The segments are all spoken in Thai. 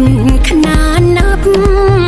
ดขนานับ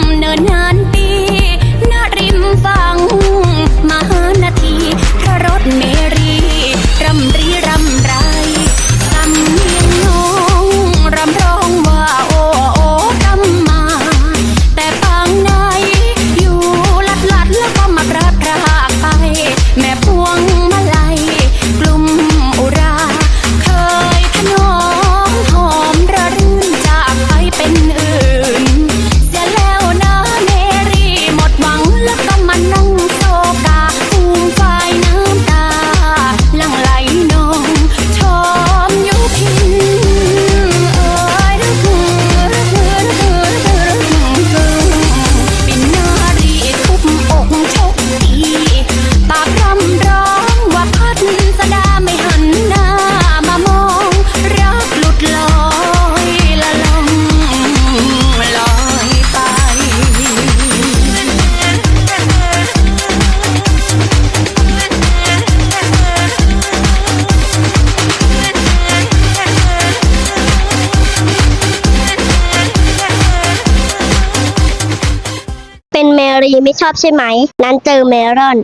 เป็นแมรี่ไม่ชอบใช่ไหม นั้นเจอเมลอน